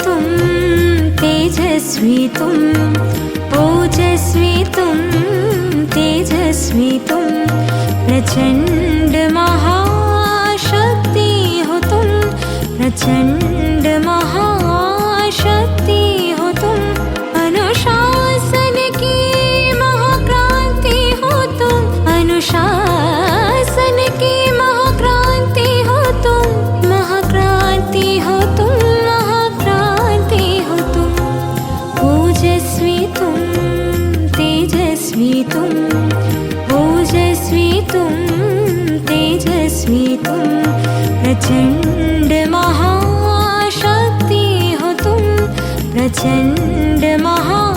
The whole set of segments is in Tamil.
त्वं तेजस्वी त्वं ओजस्वी त्वं तेजस्वी त्वं प्रचण्डमहाशक्ति महाशक्ति प्रचण्ड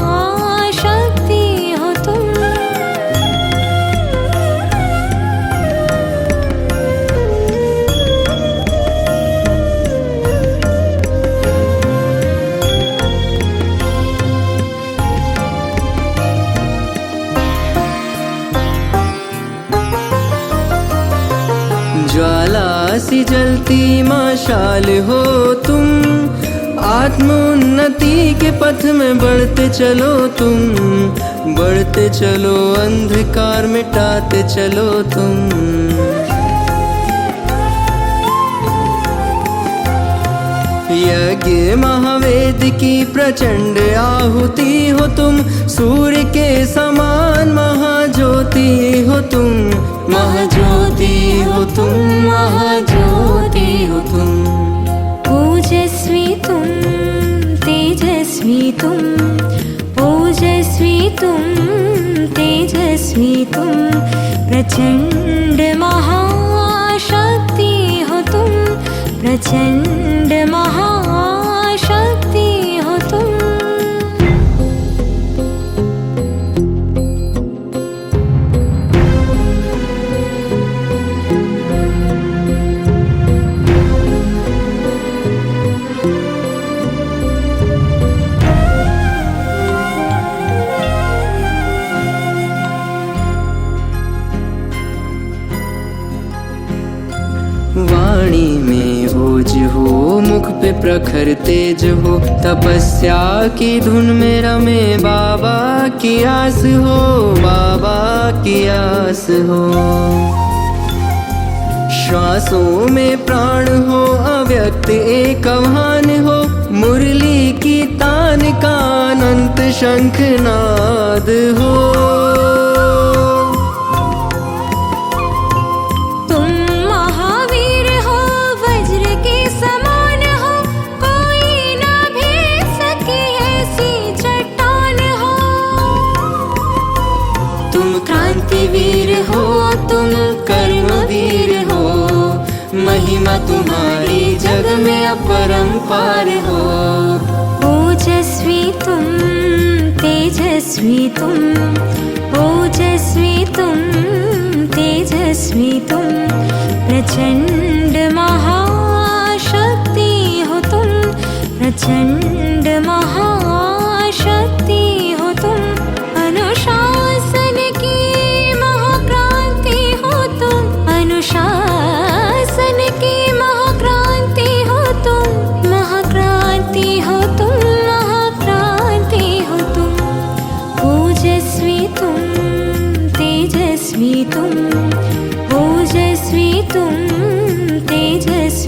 प्रचण्डमहाशक्ति होतुम् ज्वाला सी जलती माशाल हो तुम आत्मोन्नति के पथ में बढ़ते चलो तुम, बढ़ते चलो, अंधकार मिटाते चलो तुम। यज्ञ महावेद की प्रचंड आहुति हो तुम, सूर्य के समान महाज्योति हो तुम, महाज्योति हो तुम। ीतुं ओजस्वीतुं तेजस्वी तु प्रचण्डमहाशाक्ति हतुं प्रचण्ड पे प्रखर तेज हो, तपस्या की धुन में रमे बाबा की आस हो, बाबा की आस हो। श्वासों में प्राण हो, अव्यक्त एक आह्वान हो, मुरली की तान का अनंत शंखनाद हो। क्रांतिवीर हो, तुम कर्मवीर हो। महिमा तुम्हारी जग में अपरंपार हो। ओजस्वी तुम, तेजस्वी तुम। ओजस्वी तुम, तेजस्वी तुम। प्रचंड महाशक्ति हो तुम। प्रचण्ड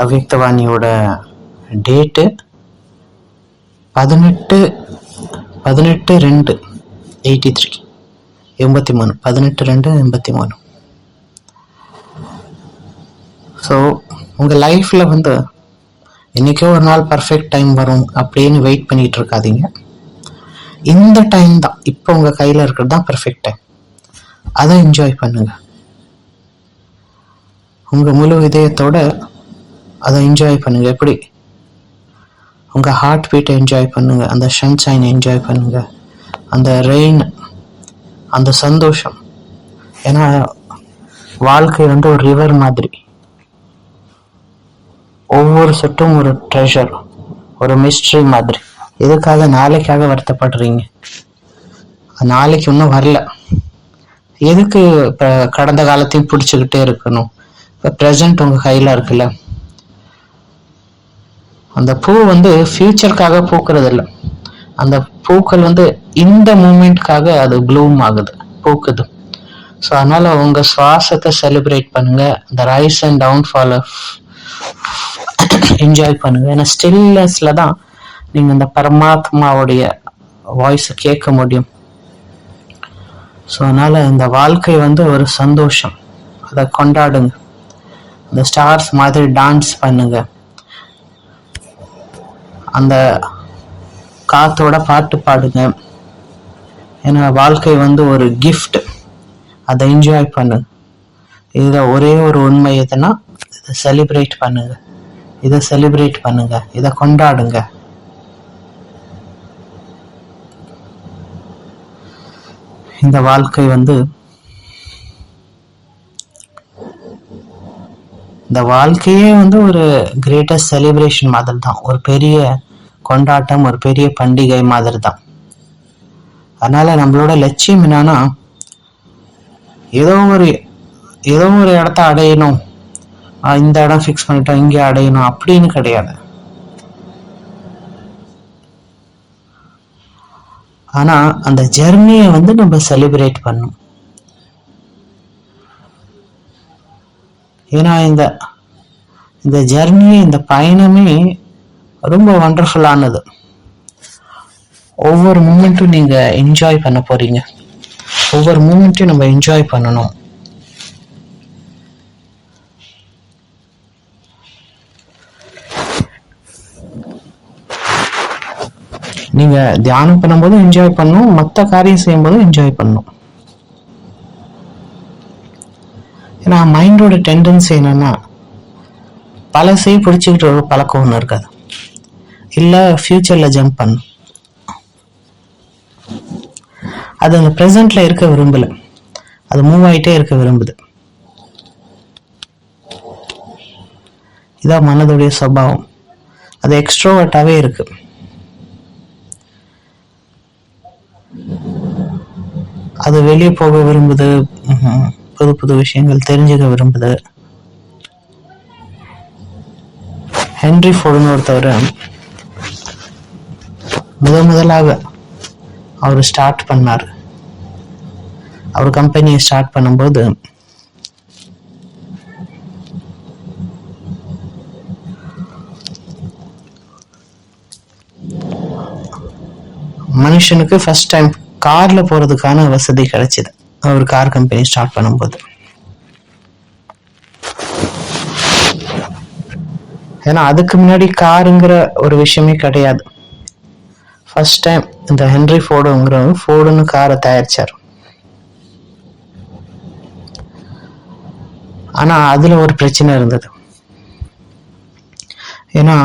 அவ்யக்தவாணியோட டேட்டு பதினெட்டு பதினெட்டு ரெண்டு எயிட்டி த்ரீ எண்பத்தி மூணு. பதினெட்டு ரெண்டு எண்பத்தி மூணு. ஸோ உங்கள் லைஃப்பில் வந்து என்றைக்கோ ஒரு நாள் பர்ஃபெக்ட் டைம் வரும் அப்படின்னு வெயிட் பண்ணிகிட்டு இருக்காதீங்க. இந்த டைம் தான். இப்போ உங்கள் கையில் இருக்கிறது தான் பர்ஃபெக்ட் டைம் அதை என்ஜாய் பண்ணுங்கள் உங்கள் முழு இதயத்தோட அதை என்ஜாய் பண்ணுங்க. எப்படி? உங்கள் ஹார்ட் பீட்டை என்ஜாய் பண்ணுங்கள் அந்த சன்ஷைன் என்ஜாய் பண்ணுங்கள் அந்த ரெயின் அந்த சந்தோஷம். ஏன்னா வாழ்க்கை வந்து ஒரு ரிவர் மாதிரி. ஒவ்வொரு சொட்டும் ஒரு ட்ரெஷர் ஒரு மிஸ்ட்ரி மாதிரி. எதுக்காக நாளைக்காக வருத்தப்படுறீங்க? நாளைக்கு இன்னும் வரல. எதுக்கு இப்போ கடந்த காலத்தையும் பிடிச்சிக்கிட்டே இருக்கணும்? இப்போ ப்ரெசன்ட் உங்கள் கையில் இருக்குல்ல. அந்த பூ வந்து ஃப்யூச்சருக்காக பூக்கிறது இல்லை அந்த பூக்கள் வந்து இந்த மூமெண்ட்காக அது ப்ளூம் ஆகுது பூக்குது. ஸோ அதனால் உங்கள் சுவாசத்தை செலிப்ரேட் பண்ணுங்கள் இந்த ரைஸ் அண்ட் டவுன்ஃபால் என்ஜாய் பண்ணுங்கள் ஏன்னா ஸ்டில்னஸில் தான் நீங்கள் இந்த பரமாத்மாவுடைய வாய்ஸை கேட்க முடியும். ஸோ அதனால் இந்த வாழ்க்கை வந்து ஒரு சந்தோஷம். அதை கொண்டாடுங்க. இந்த ஸ்டார்ஸ் மாதிரி டான்ஸ் பண்ணுங்கள் அந்த காத்தோட பாட்டு பாடுங்க. ஏன்னா வாழ்க்கை வந்து ஒரு கிஃப்ட் அதை என்ஜாய் பண்ணுங்க இதில் ஒரே ஒரு உண்மை எதுனா இதை செலிப்ரேட் பண்ணுங்க இதை செலிப்ரேட் பண்ணுங்க. இதை கொண்டாடுங்க. இந்த வாழ்க்கை வந்து இந்த வாழ்க்கையே வந்து ஒரு கிரேட்டஸ்ட் செலிப்ரேஷன் மாதிரி தான் ஒரு பெரிய கொண்டாட்டம் ஒரு பெரிய பண்டிகை மாதிரி தான் அதனால நம்மளோட லட்சியம் என்னன்னா ஏதோ ஒரு ஏதோ ஒரு இடத்த அடையணும். இந்த இடம் ஃபிக்ஸ் பண்ணிட்டோம் இங்கே அடையணும் அப்படின்னு கிடையாது. ஆனால் அந்த ஜெர்னியை வந்து நம்ம செலிப்ரேட் பண்ணணும். ஏன்னா இந்த இந்த ஜெர்னி இந்த பயணமே ரொம்ப வண்டர்ஃபுல்லானது ஒவ்வொரு மூமெண்ட்டும் நீங்கள் என்ஜாய் பண்ண போறீங்க. ஒவ்வொரு மூமெண்ட்டையும் நம்ம என்ஜாய் பண்ணணும். நீங்கள் தியானம் பண்ணும்போது என்ஜாய் பண்ணணும் மற்ற காரியம் செய்யும்போது என்ஜாய் பண்ணணும். ஏன்னா மைண்டோட டெண்டன்சி என்னென்னா பழசையும் பிடிச்சிக்கிட்டு ஒரு பழக்கம் ஒன்று இருக்காது. இல்லை ஃப்யூச்சரில் ஜம்ப் பண்ணும் அது அந்த ப்ரெசண்ட்டில் இருக்க விரும்பல. அது மூவ் ஆயிட்டே இருக்க விரும்புது. இதான் மனதுடைய சுபாவம். அது எக்ஸ்ட்ரோவர்ட்டாகவே இருக்கு. அது வெளியே போக விரும்புது. புது புது விஷயங்கள் தெரிஞ்சுக்க விரும்புது. ஹென்ரி ஃபோர்டுன்னு ஒருத்தவர் முத முதலாக அவர் ஸ்டார்ட் பண்ணார். அவர் கம்பெனியை ஸ்டார்ட் பண்ணும்போது மனுஷனுக்கு ஃபர்ஸ்ட் டைம் காரில் போறதுக்கான வசதி கிடைச்சிது. அவர் கார் கம்பெனி ஸ்டார்ட் பண்ணும்போது. ஏன்னா அதுக்கு முன்னாடி காருங்கிற ஒரு விஷயமே கிடையாது. ஃபர்ஸ்ட் டைம் இந்த ஹென்ரி ஃபோர்டுங்கிறவங்க ஃபோர்டுன்னு காரை தயாரித்தார் ஆனா அதில் ஒரு பிரச்சனை இருந்தது. ஏன்னா